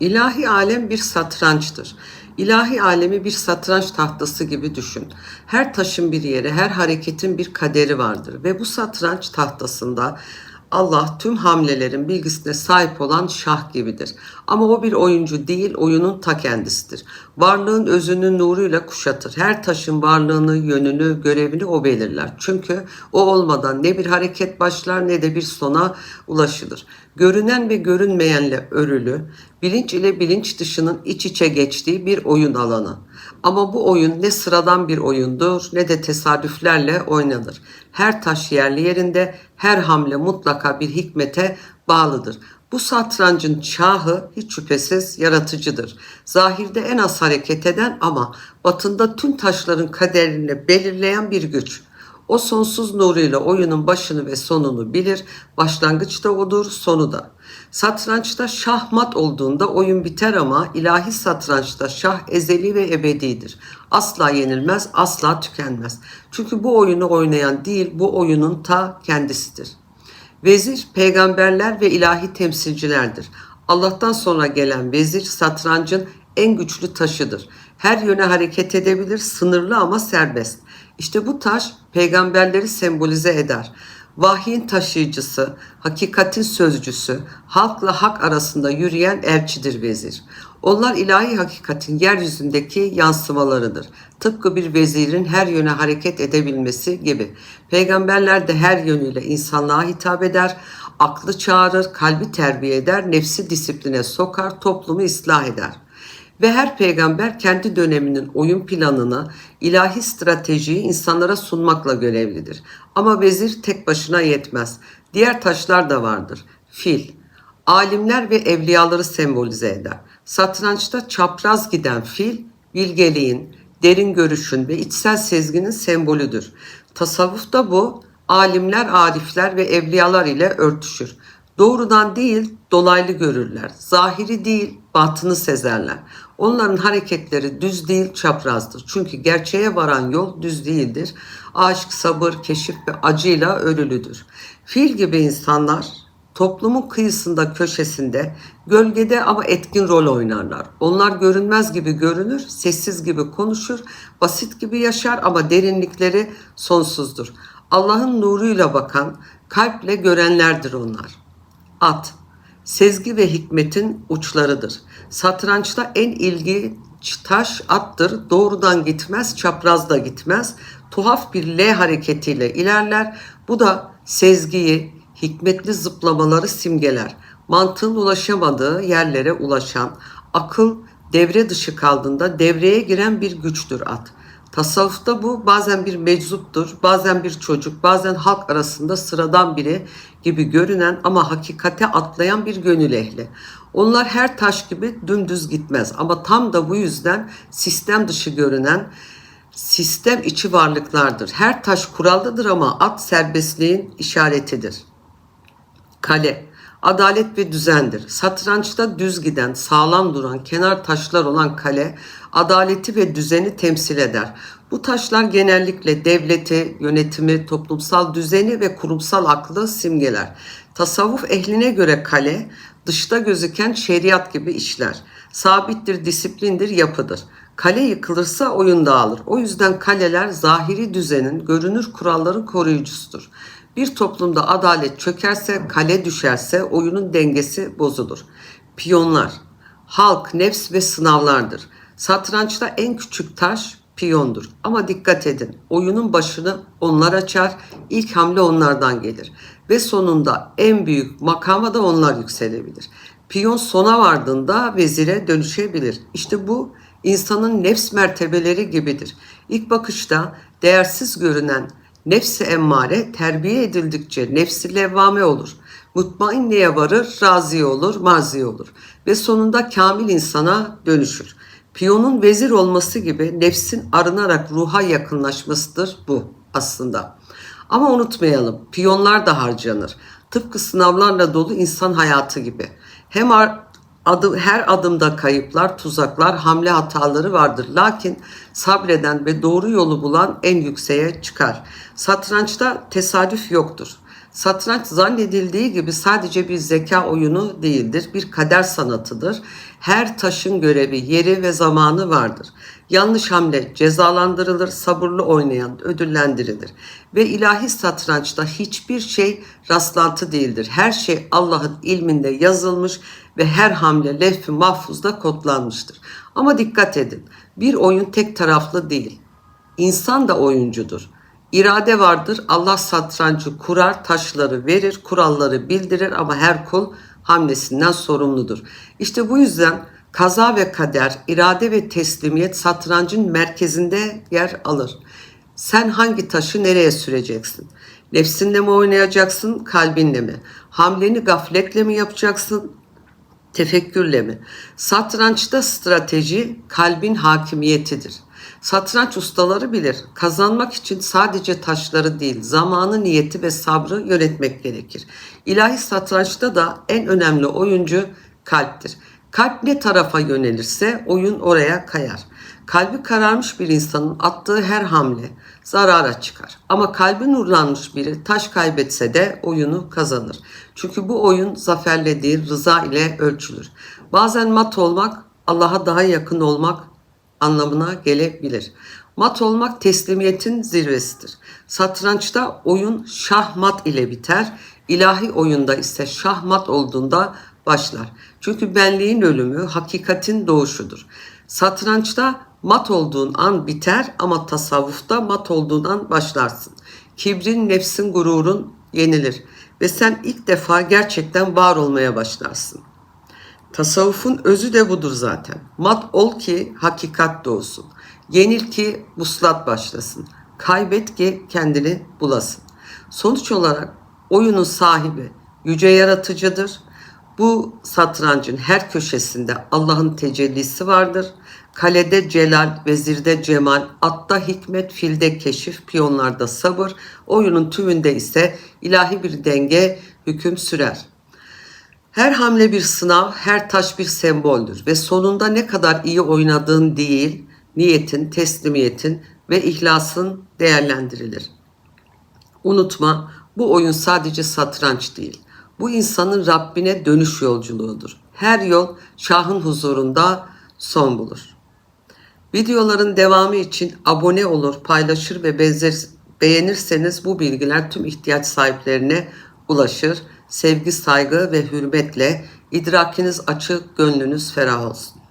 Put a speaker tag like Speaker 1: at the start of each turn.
Speaker 1: İlahi alem bir satrançtır. İlahi alemi bir satranç tahtası gibi düşün. Her taşın bir yeri, her hareketin bir kaderi vardır ve bu satranç tahtasında Allah tüm hamlelerin bilgisine sahip olan şah gibidir. Ama o bir oyuncu değil, oyunun ta kendisidir. Varlığın özünü nuruyla kuşatır. Her taşın varlığını, yönünü, görevini o belirler. Çünkü o olmadan ne bir hareket başlar ne de bir sona ulaşılır. Görünen ve görünmeyenle örülü, bilinç ile bilinç dışının iç içe geçtiği bir oyun alanı. Ama bu oyun ne sıradan bir oyundur ne de tesadüflerle oynanır. Her taş yerli yerinde, her hamle mutlaka bir hikmete bağlıdır. Bu satrancın şahı hiç şüphesiz yaratıcıdır. Zahirde en az hareket eden ama batında tüm taşların kaderini belirleyen bir güç. O sonsuz nuruyla oyunun başını ve sonunu bilir, başlangıç da odur, sonu da. Satrançta şahmat olduğunda oyun biter ama ilahi satrançta şah ezeli ve ebedidir. Asla yenilmez, asla tükenmez. Çünkü bu oyunu oynayan değil, bu oyunun ta kendisidir. Vezir peygamberler ve ilahi temsilcilerdir. Allah'tan sonra gelen vezir satrancın en güçlü taşıdır. Her yöne hareket edebilir, sınırlı ama serbest. İşte bu taş peygamberleri sembolize eder. Vahyin taşıyıcısı, hakikatin sözcüsü, halkla hak arasında yürüyen elçidir vezir. Onlar ilahi hakikatin yeryüzündeki yansımalarıdır. Tıpkı bir vezirin her yöne hareket edebilmesi gibi. Peygamberler de her yönüyle insanlığa hitap eder, aklı çağırır, kalbi terbiye eder, nefsi disipline sokar, toplumu ıslah eder. Ve her peygamber kendi döneminin oyun planını, ilahi stratejiyi insanlara sunmakla görevlidir. Ama vezir tek başına yetmez. Diğer taşlar da vardır. Fil, alimler ve evliyaları sembolize eder. Satrançta çapraz giden fil, bilgeliğin, derin görüşün ve içsel sezginin sembolüdür. Tasavvufta bu alimler, arifler ve evliyalar ile örtüşür. Doğrudan değil, dolaylı görürler. Zahiri değil, batını sezerler. Onların hareketleri düz değil, çaprazdır. Çünkü gerçeğe varan yol düz değildir. Aşk, sabır, keşif ve acıyla örülüdür. Fil gibi insanlar toplumun kıyısında, köşesinde, gölgede ama etkin rol oynarlar. Onlar görünmez gibi görünür, sessiz gibi konuşur, basit gibi yaşar ama derinlikleri sonsuzdur. Allah'ın nuruyla bakan, kalple görenlerdir onlar. At, sezgi ve hikmetin uçlarıdır. Satrançta en ilginç taş attır. Doğrudan gitmez, çapraz da gitmez. Tuhaf bir L hareketiyle ilerler. Bu da sezgiyi, hikmetli zıplamaları simgeler. Mantığın ulaşamadığı yerlere ulaşan, akıl devre dışı kaldığında devreye giren bir güçtür at. Tasavvufta bu bazen bir meczuptur, bazen bir çocuk, bazen halk arasında sıradan biri gibi görünen ama hakikate atlayan bir gönül ehli. Onlar her taş gibi dümdüz gitmez ama tam da bu yüzden sistem dışı görünen sistem içi varlıklardır. Her taş kurallıdır ama at serbestliğin işaretidir. Kale, adalet ve düzendir. Satrançta düz giden, sağlam duran, kenar taşlar olan kale, adaleti ve düzeni temsil eder. Bu taşlar genellikle devleti, yönetimi, toplumsal düzeni ve kurumsal aklı simgeler. Tasavvuf ehline göre kale, dışta gözüken şeriat gibi işler. Sabittir, disiplindir, yapıdır. Kale yıkılırsa oyun dağılır. O yüzden kaleler zahiri düzenin, görünür kuralların koruyucusudur. Bir toplumda adalet çökerse, kale düşerse oyunun dengesi bozulur. Piyonlar, halk, nefs ve sınavlardır. Satrançta en küçük taş piyondur. Ama dikkat edin, oyunun başını onlar açar, ilk hamle onlardan gelir. Ve sonunda en büyük makama da onlar yükselebilir. Piyon sona vardığında vezire dönüşebilir. İşte bu insanın nefs mertebeleri gibidir. İlk bakışta değersiz görünen Nefsi emmare terbiye edildikçe nefsi levvame olur. Mutmainneye varır, razi olur, mazi olur ve sonunda kamil insana dönüşür. Piyonun vezir olması gibi nefsin arınarak ruha yakınlaşmasıdır bu aslında. Ama unutmayalım, piyonlar da harcanır. Tıpkı sınavlarla dolu insan hayatı gibi. Hem adım, her adımda kayıplar, tuzaklar, hamle hataları vardır. Lakin sabreden ve doğru yolu bulan en yükseğe çıkar. Satrançta tesadüf yoktur. Satranç zannedildiği gibi sadece bir zeka oyunu değildir, bir kader sanatıdır. Her taşın görevi, yeri ve zamanı vardır. Yanlış hamle cezalandırılır, sabırlı oynayan ödüllendirilir. Ve ilahi satrançta hiçbir şey rastlantı değildir. Her şey Allah'ın ilminde yazılmış ve her hamle levh-i mahfuzda kodlanmıştır. Ama dikkat edin, bir oyun tek taraflı değil. İnsan da oyuncudur. İrade vardır. Allah satrancı kurar, taşları verir, kuralları bildirir ama her kul hamlesinden sorumludur. İşte bu yüzden kaza ve kader, irade ve teslimiyet satrancın merkezinde yer alır. Sen hangi taşı nereye süreceksin? Nefsinle mi oynayacaksın, kalbinle mi? Hamleni gafletle mi yapacaksın, tefekkürle mi? Satrançta strateji kalbin hakimiyetidir. Satranç ustaları bilir. Kazanmak için sadece taşları değil, zamanı, niyeti ve sabrı yönetmek gerekir. İlahi satrançta da en önemli oyuncu kalptir. Kalp ne tarafa yönelirse oyun oraya kayar. Kalbi kararmış bir insanın attığı her hamle zarara çıkar. Ama kalbi nurlanmış biri taş kaybetse de oyunu kazanır. Çünkü bu oyun zaferle değil rıza ile ölçülür. Bazen mat olmak Allah'a daha yakın olmak anlamına gelebilir. Mat olmak teslimiyetin zirvesidir. Satrançta oyun şahmat ile biter. İlahi oyunda ise şahmat olduğunda başlar. Çünkü benliğin ölümü hakikatin doğuşudur. Satrançta mat olduğun an biter ama tasavvufta mat olduğun an başlarsın. Kibrin, nefsin, gururun yenilir ve sen ilk defa gerçekten var olmaya başlarsın. Tasavvufun özü de budur zaten. Mat ol ki hakikat doğsun. Yenil ki muslat başlasın. Kaybet ki kendini bulasın. Sonuç olarak oyunun sahibi yüce yaratıcıdır. Bu satrancın her köşesinde Allah'ın tecellisi vardır. Kalede celal, vezirde cemal, atta hikmet, filde keşif, piyonlarda sabır, oyunun tümünde ise ilahi bir denge hüküm sürer. Her hamle bir sınav, her taş bir semboldür ve sonunda ne kadar iyi oynadığın değil, niyetin, teslimiyetin ve ihlasın değerlendirilir. Unutma, bu oyun sadece satranç değil. Bu insanın Rabbine dönüş yolculuğudur. Her yol Şah'ın huzurunda son bulur. Videoların devamı için abone olur, paylaşır ve benzer, beğenirseniz bu bilgiler tüm ihtiyaç sahiplerine ulaşır. Sevgi, saygı ve hürmetle idrakiniz açık, gönlünüz ferah olsun.